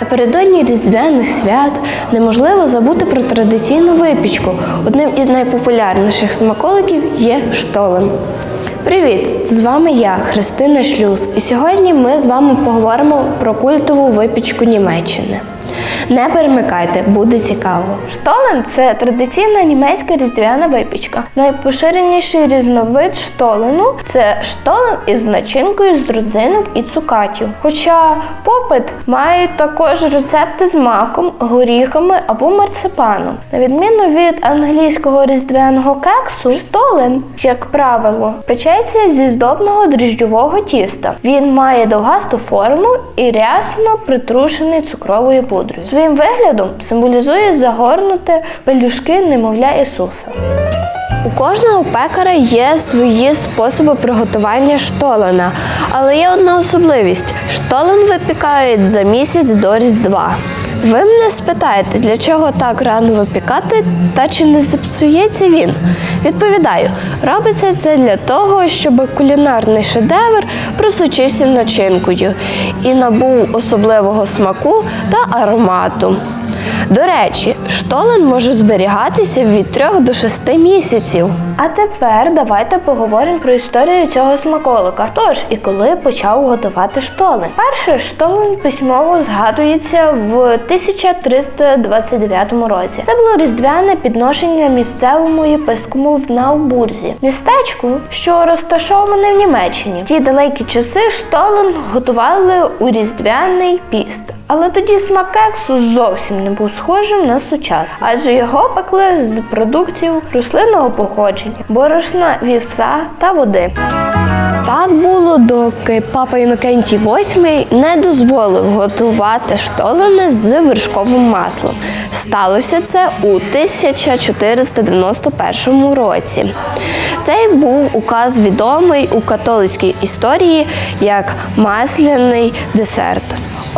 Напередодні різдвяних свят неможливо забути про традиційну випічку. Одним із найпопулярніших смаколиків є штолен. Привіт! З вами я, Христина Шлюз, і сьогодні ми з вами поговоримо про культову випічку Німеччини. Не перемикайте, буде цікаво. Штолен це традиційна німецька різдвяна випічка. Найпоширеніший різновид штолену це штолен із начинкою з родзинок і цукатів. Хоча попит мають також рецепти з маком, горіхами або марципаном. На відміну від англійського різдвяного кексу, штолен, як правило, печеться зі здобного дріжджового тіста. Він має довгасту форму і рясно притрушений цукровою пудрою. Своїм виглядом символізує загорнуте в пелюшки немовля Ісуса. У кожного пекаря є свої способи приготування штолена, але є одна особливість: штолен випікають за місяць до Різдва. Ви мене спитаєте, для чого так рано випікати та чи не зіпсується він? Відповідаю, робиться це для того, щоб кулінарний шедевр просочився начинкою і набув особливого смаку та аромату. До речі, штолен може зберігатися від 3 до 6 місяців. А тепер давайте поговоримо про історію цього смаколика. Тож і коли почав готувати штолен. Перший штолен письмово згадується в 1329 році. Це було різдвяне підношення місцевому єпископу в Наубурзі, містечку, що розташоване в Німеччині. В ті далекі часи штолен готували у різдвяний піст. Але тоді смак кексу зовсім не був схожим на сучасний, адже його пекли з продуктів рослинного походження, борошна, вівса та води. Так було, доки папа Інокентій VIII не дозволив готувати штолени з вершковим маслом. Сталося це у 1491 році. Цей був указ відомий у католицькій історії як масляний десерт.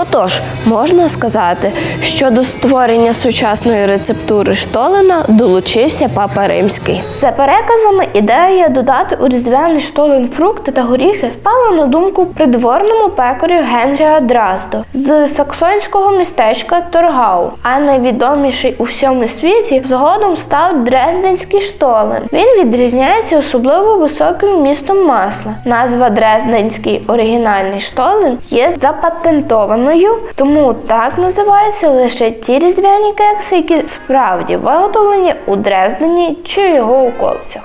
Отож, можна сказати, що до створення сучасної рецептури штолена долучився папа римський. За переказами, ідея додати у різдвяний штолен фрукти та горіхи спала на думку придворному пекарю Генріа Драздо з саксонського містечка Торгау. А найвідоміший у всьому світі згодом став Дрезденський штолен. Він відрізняється особливо високим вмістом масла. Назва Дрезденський оригінальний штолен є запатентованою, тому так називаються лише ті різдвяні кекси, які справді виготовлені у Дрездені чи його околицях.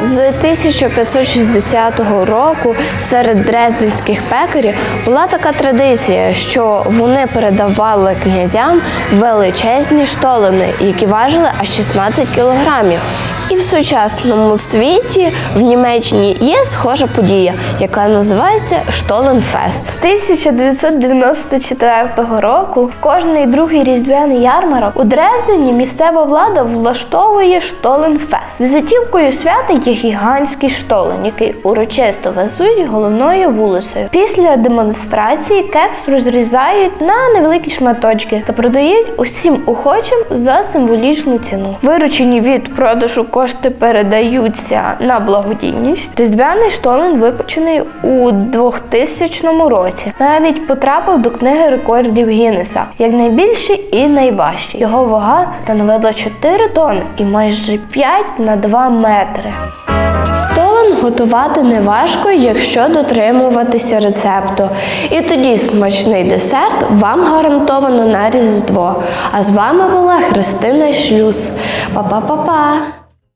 З 1560 року серед дрезденських пекарів була така традиція, що вони передавали князям величезні штолени, які важили аж 16 кілограмів. І в сучасному світі в Німеччині є схожа подія, яка називається Штоленфест. З 1994 року в кожний другий різдвяний ярмарок у Дрездені місцева влада влаштовує Штоленфест. Візитівкою свята є гігантський штолен, який урочисто везуть головною вулицею. Після демонстрації кекс розрізають на невеликі шматочки та продають усім охочим за символічну ціну. Виручені від продажу кошти передаються на благодійність. Різдвяний штолен випечений у 2000 році. Навіть потрапив до книги рекордів Гіннеса як найбільший і найважчий. Його вага становила 4 тонни і майже 5 на 2 метри. Готувати не важко, якщо дотримуватися рецепту. І тоді смачний десерт вам гарантовано на Різдво. А з вами була Христина Шлюз. Па-па-па-па!